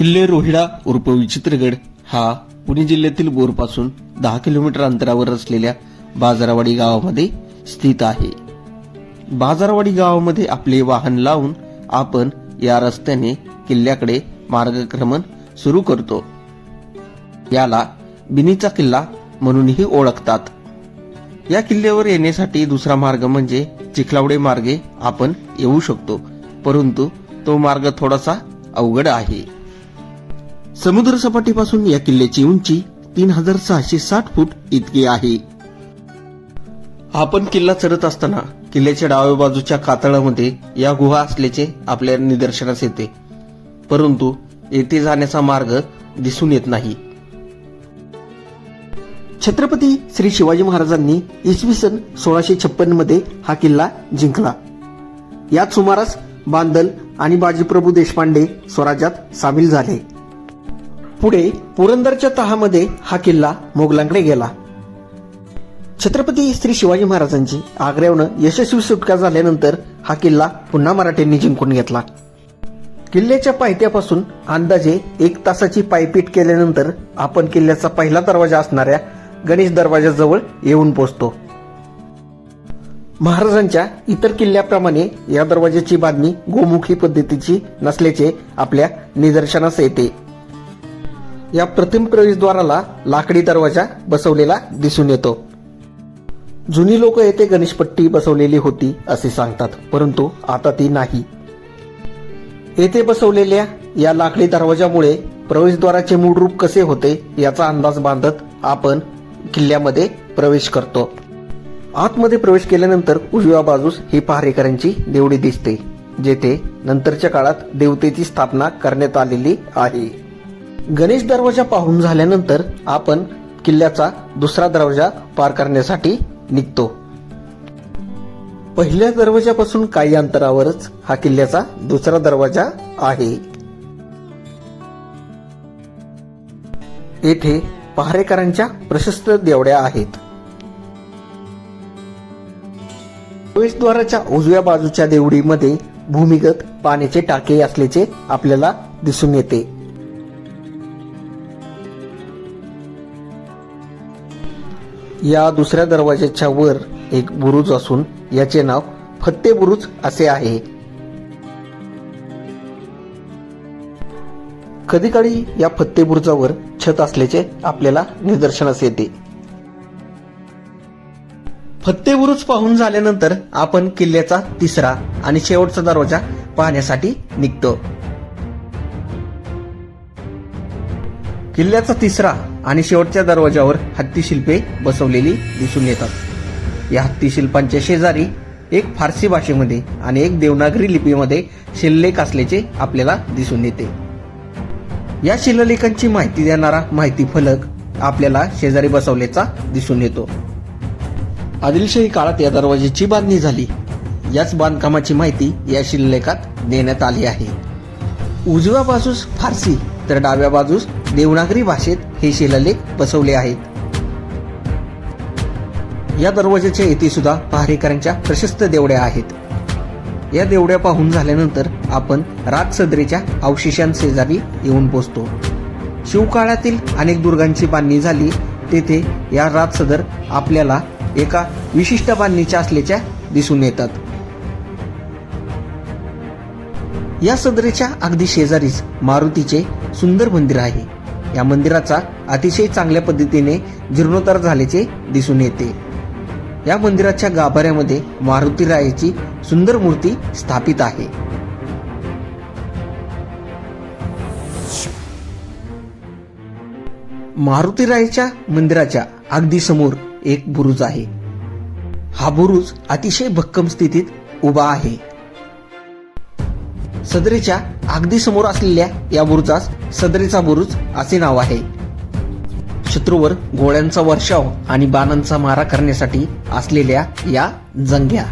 किल्ले रोहिडा उर्फ विचित्रगड हा पुणे जिल्ह्यातील बोरपासून दहा किलोमीटर अंतरावर असलेल्या बाजारवाडी गावामध्ये स्थित आहे. बाजारवाडी गावामध्ये आपले वाहन लावून आपण या रस्त्याने किल्ल्याकडे मार्गक्रमण सुरू करतो. याला बिनीचा किल्ला म्हणूनही ओळखतात. या किल्ल्यावर येण्यासाठी दुसरा मार्ग म्हणजे चिखलावडे मार्गे आपण येऊ शकतो परंतु तो मार्ग थोडासा अवघड आहे. समुद्र सपाटीपासून या किल्ल्याची उंची तीन हजार सहाशे साठ फूट इतकी आहे. आपण किल्ला चढत असताना किल्ल्याच्या डाव्या बाजूच्या कातळामध्ये या गुहा असल्याचे आपल्या निदर्शनास येते. परंतु येथे जाण्याचा मार्ग दिसून येत नाही. छत्रपती श्री शिवाजी महाराजांनी इसवी सन सोळाशे छप्पनमध्ये हा किल्ला जिंकला. याच सुमारास बांदल आणि बाजीप्रभू देशपांडे स्वराज्यात सामील झाले. पुढे पुरंदरच्या तहामध्ये हा किल्ला मोगलांकडे गेला. छत्रपती श्री शिवाजी महाराजांची आग्र्यावनं यशस्वी सुटका झाल्यानंतर हा किल्ला पुन्हा मराठ्यांनी जिंकून घेतला. किल्ल्याच्या पायथ्यापासून अंदाजे एक तासाची पायपीट केल्यानंतर आपण किल्ल्याचा पहिला दरवाजा असणाऱ्या गणेश दरवाजाजवळ येऊन पोहोचतो महाराजांच्या इतर किल्ल्याप्रमाणे या दरवाजाची बांधणी गोमुखी पद्धतीची नसल्याचे आपल्या निदर्शनास येते. या प्रथम प्रवेशद्वाराला लाकडी दरवाजा बसवलेला दिसून येतो. जुनी लोक येथे गणेशपट्टी बसवलेली होती असे सांगतात परंतु आता ती नाही. येथे बसवलेल्या या लाकडी दरवाजामुळे प्रवेशद्वाराचे मूळ रूप कसे होते याचा अंदाज बांधत आपण किल्ल्यामध्ये प्रवेश करतो. आतमध्ये प्रवेश केल्यानंतर उजव्या बाजूस ही पहारेकरांची देवडी दिसते जेथे नंतरच्या काळात देवतेची स्थापना करण्यात आलेली आहे. गणेश दरवाजा पाहून झाल्यानंतर आपण किल्ल्याचा दुसरा दरवाजा पार करण्यासाठी निघतो. पहिल्या दरवाजापासून काही अंतरावरच हा किल्ल्याचा दुसरा दरवाजा आहे. येथे पहारेकरांच्या प्रशस्त देवड्या आहेत. प्रवेशद्वाराच्या उजव्या बाजूच्या देवडीमध्ये भूमिगत पाण्याचे टाके असल्याचे आपल्याला दिसून येते. या दुसऱ्या दरवाजाच्या वर एक बुरुज असून याचे नाव फत्ते बुरुज असे आहे. कधीकाळी या फत्ते बुरुजावर छत असल्याचे आपल्याला निदर्शनास येते. फत्ते बुरुज पाहून झाल्यानंतर आपण किल्ल्याचा तिसरा आणि शेवटचा दरवाजा पाहण्यासाठी निघतो. किल्ल्याचा तिसरा आणि शेवटच्या दरवाजावर हत्ती शिल्पे बसवलेली दिसून येतात. या हत्ती शिल्पांच्या शेजारी एक फारसी भाषेमध्ये आणि एक देवनागरी लिपीमध्ये शिल्लेख असल्याचे आपल्याला दिसून येते. या शिलालेखांची माहिती देणारा माहिती फलक आपल्याला शेजारी बसवल्याचा दिसून येतो. आदिलशाही काळात या दरवाजेची बांधणी झाली. याच बांधकामाची माहिती या शिलालेखात देण्यात आली आहे. उजव्या बाजूस फारसी तर डाव्या बाजूस देवनागरी भाषेत हे शिलालेख बसवले आहेत. या दरवाजाच्या येथे सुद्धा पहारेकरांच्या प्रशस्त देवड्या आहेत. या देवड्या पाहून झाल्यानंतर आपण राजसदरेच्या अवशेषांशेजारी येऊन पोचतो. शिवकाळातील अनेक दुर्गांची बांधणी झाली तेथे या राजसदर आपल्याला एका विशिष्ट बांधणीच्या असल्याच्या दिसून येतात. या सदरेच्या अगदी शेजारीच मारुतीचे सुंदर मंदिर आहे. या मंदिराचा अतिशय चांगल्या पद्धतीने जीर्णोद्धार झाल्याचे दिसून येते. या मंदिराच्या गाभाऱ्यामध्ये मारुती रायाची सुंदर मूर्ती स्थापित आहे. मारुती रायाच्या मंदिराच्या अगदी समोर एक बुरुज आहे. हा बुरुज अतिशय भक्कम स्थितीत उभा आहे. सदरेच्या अगदी समोर असलेल्या या बुरुजास सदरेचा बुरुज असे नाव आहे. शत्रूवर गोळ्यांचा वर्षाव आणि बाणांचा मारा करण्यासाठी असलेल्या या जंग्या.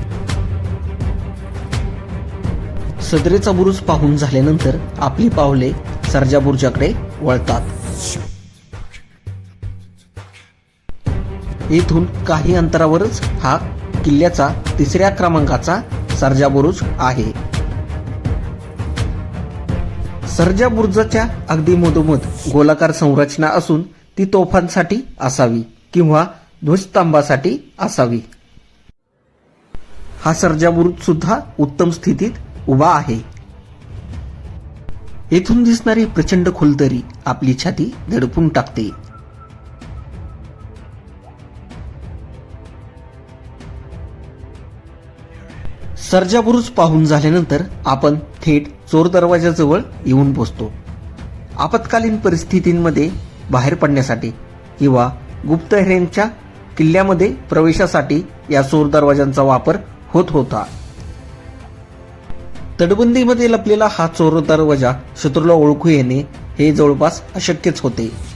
सदरेचा बुरुज पाहून झाल्यानंतर आपली पावले सरजा बुरुजाकडे वळतात. येथून काही अंतरावरच हा किल्ल्याचा तिसऱ्या क्रमांकाचा सरजाबुरुज आहे. सर्जा बुर्जाच्या अगदी मधोमध गोलाकार संरचना असून ती तोफांसाठी असावी किंवा ध्वजस्तंभासाठी असावी. हा सर्जा बुरुज सुद्धा उत्तम स्थितीत उभा आहे. येथून दिसणारी प्रचंड खोलदरी आपली छाती दडपून टाकते. सर्जाबुरुज पाहून झाल्यानंतर आपण थेट चोर दरवाजाजवळ येऊन पोचतो आपत्कालीन परिस्थितींमध्ये बाहेर पडण्यासाठी किंवा गुप्तहेरांच्या किल्ल्यामध्ये प्रवेशासाठी या चोर दरवाजांचा वापर होत होता. तटबंदीमध्ये लपलेला हा चोर दरवाजा शत्रूला ओळखू येणे हे जवळपास अशक्यच होते.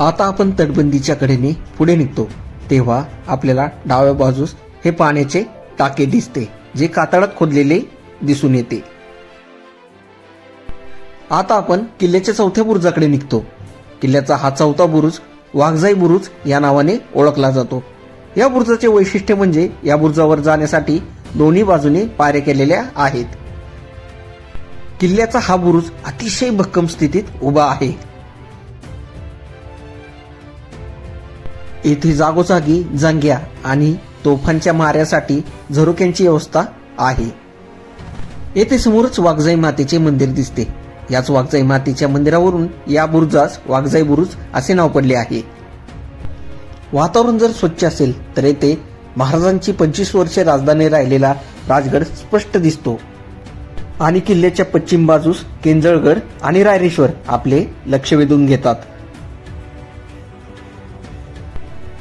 आता आपण तटबंदीच्या कडेने पुढे निघतो. तेव्हा आपल्याला डाव्या बाजूस हे पाण्याचे टाके दिसते जे कातळात खोदलेले दिसून येते. आता आपण किल्ल्याच्या चौथ्या बुरुजाकडे निघतो. किल्ल्याचा हा चौथा बुरुज वाघजाई बुरुज या नावाने ओळखला जातो. या बुरुजाचे वैशिष्ट्य म्हणजे या बुरुजावर जाण्यासाठी दोन्ही बाजूने पायऱ्या केलेल्या आहेत. किल्ल्याचा हा बुरुज अतिशय भक्कम स्थितीत उभा आहे. येथे जागोजागी जंग्या आणि तोफांच्या माऱ्यासाठी झरोक्यांची व्यवस्था आहे. येथे समोरच वाघजाई मातेचे मंदिर दिसते. याच वाघजाई मातेच्या मंदिरावरून या बुरुजास वाघजाई बुरुज असे नाव पडले आहे. वातावरण जर स्वच्छ असेल तर येथे महाराजांची पंचवीस वर्षे राजधानी राहिलेला राजगड स्पष्ट दिसतो. आणि किल्ल्याच्या पश्चिम बाजूस केंजळगड आणि रायरेश्वर आपले लक्ष वेधून घेतात.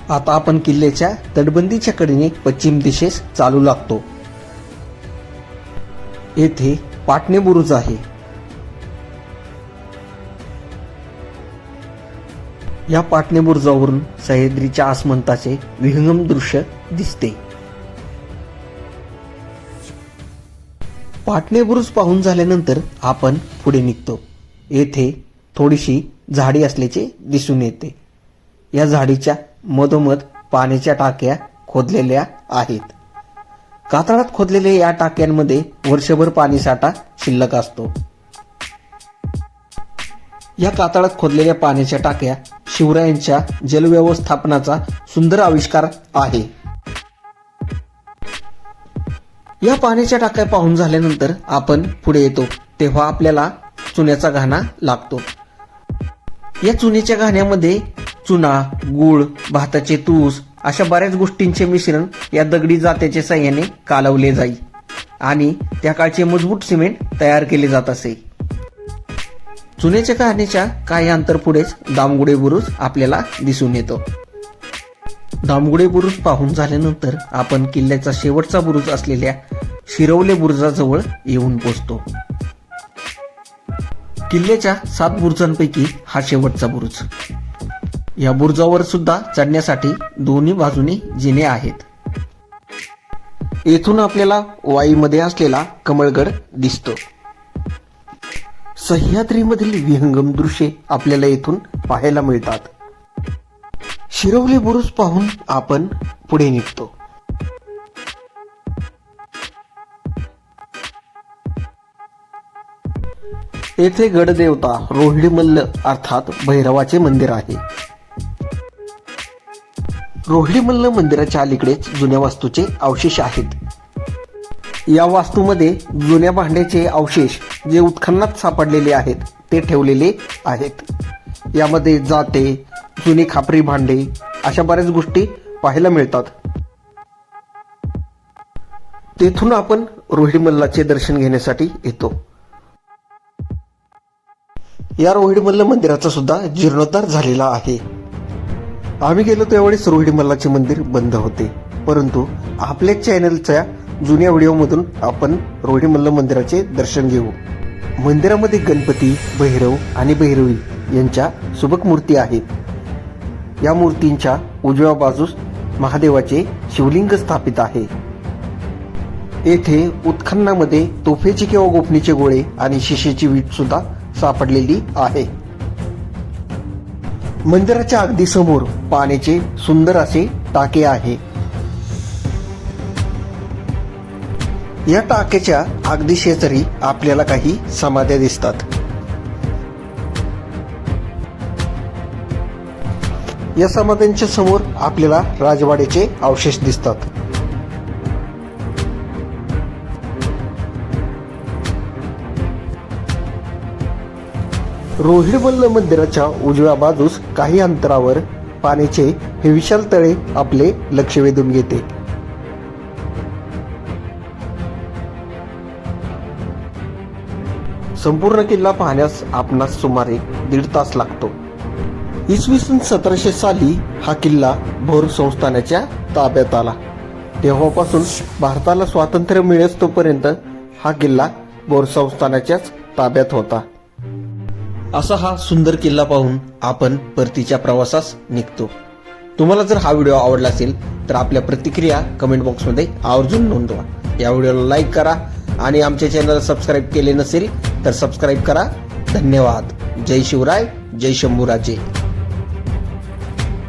आता आपण किल्ल्याच्या तटबंदीच्या कडेने पश्चिम दिशेस चालू लागतो. येथे पाटणे बुरुज आहे. या पाटणे बुरुजावरून सह्याद्रीच्या आसमंताचे विहंगम दृश्य दिसते. पाटणे बुरुज पाहून झाल्यानंतर आपण पुढे निघतो. येथे थोडीशी झाडी असल्याचे दिसून येते. या झाडीच्या मधोमध पाण्याच्या टाक्या खोदलेल्या आहेत. कातळात खोदलेल्या या टाक्यांमध्ये वर्षभर पाणीसाठा शिल्लक असतो. या कातळात खोदलेल्या पाण्याच्या टाक्या शिवरायांच्या जलव्यवस्थापनाचा सुंदर आविष्कार आहे. या पाण्याच्या टाक्या पाहून झाल्यानंतर आपण पुढे येतो तेव्हा आपल्याला चुन्याचा घाणा लागतो. या चुन्याच्या घाण्यामध्ये चुना गुळ भाताचे तूस अशा बऱ्याच गोष्टींचे मिश्रण या दगडी जात्याच्या साह्याने कालवले जाई. आणि त्या काळचे मजबूत सिमेंट तयार केले जात असे. चुन्याच्या कहाणीच्या काही अंतर पुढेच दामगुडे बुरुज आपल्याला दिसून येतो. दामगुडे बुरुज पाहून झाल्यानंतर आपण किल्ल्याचा शेवटचा बुरुज असलेल्या शिरवले बुरुजाजवळ येऊन पोचतो. किल्ल्याच्या सात बुरुजांपैकी हा शेवटचा बुरुज. या बुरुजावर सुद्धा चढण्यासाठी दोन्ही बाजूनी जिने आहेत. येथून आपल्याला वाईमध्ये असलेला कमळगड दिसतो. सह्याद्रीमधील विहंगम दृश्ये आपल्याला येथून पाहायला मिळतात. शिरवली बुरुज पाहून आपण पुढे निघतो. येथे गडदेवता रोहिणी मल्ल अर्थात भैरवाचे मंदिर आहे. रोहिडीमल्ल मंदिराच्या अलीकडेच जुन्या वास्तूचे अवशेष आहेत. या वास्तूमध्ये जुन्या भांड्याचे अवशेष जे उत्खननात सापडलेले आहेत ते ठेवलेले आहेत. यामध्ये जाते जुनी खापरी भांडे अशा बऱ्याच गोष्टी पाहायला मिळतात. तेथून आपण रोहिणी मल्लाचे दर्शन घेण्यासाठी येतो. या रोहिणी मल्ल मंदिराचा सुद्धा जीर्णोद्धार झालेला आहे. आम्ही गेलो त्यावेळेस रोहिणी मल्लाचे मंदिर बंद होते. परंतु आपल्या चॅनलच्या जुन्या व्हिडिओमधून आपण रोहिणी मल्ल मंदिराचे दर्शन घेऊ. मंदिरामध्ये गणपती भैरव आणि भैरवी यांच्या सुबक मूर्ती आहेत. या मूर्तींच्या उजव्या बाजूस महादेवाचे शिवलिंग स्थापित आहे. येथे उत्खननामध्ये तोफेचे किंवा गोफणीचे गोळे आणि शिशेची वीट सुद्धा सापडलेली आहे. मंदिराच्या अगदी समोर पाण्याचे सुंदर असे टाके आहे. या टाक्याच्या अगदी शेजारी आपल्याला काही समाध्या दिसतात. या समाध्यांच्या समोर आपल्याला राजवाड्याचे अवशेष दिसतात. रोहिडमल्ल मंदिराच्या उजव्या बाजूस काही अंतरावर पाण्याचे हे विशाल तळे आपले लक्ष वेधून घेते. संपूर्ण किल्ला पाहण्यास आपणास सुमारे दीड तास लागतो. इसवी सन सतराशे साली हा किल्ला भोर संस्थानाच्या ताब्यात आला. तेव्हापासून भारताला स्वातंत्र्य मिळेस तोपर्यंत हा किल्ला भोर संस्थानाच्याच ताब्यात होता. असा हा सुंदर किल्ला पाहून आपण परतीच्या प्रवासास निघतो. तुम्हाला जर हा व्हिडिओ आवडला असेल तर आपल्या प्रतिक्रिया कमेंट बॉक्समध्ये आवर्जून नोंदवा. या व्हिडिओला लाईक करा आणि आमच्या चॅनलला सबस्क्राईब केले नसेल तर सबस्क्राईब करा. धन्यवाद. जय शिवराय जय शंभूराजे.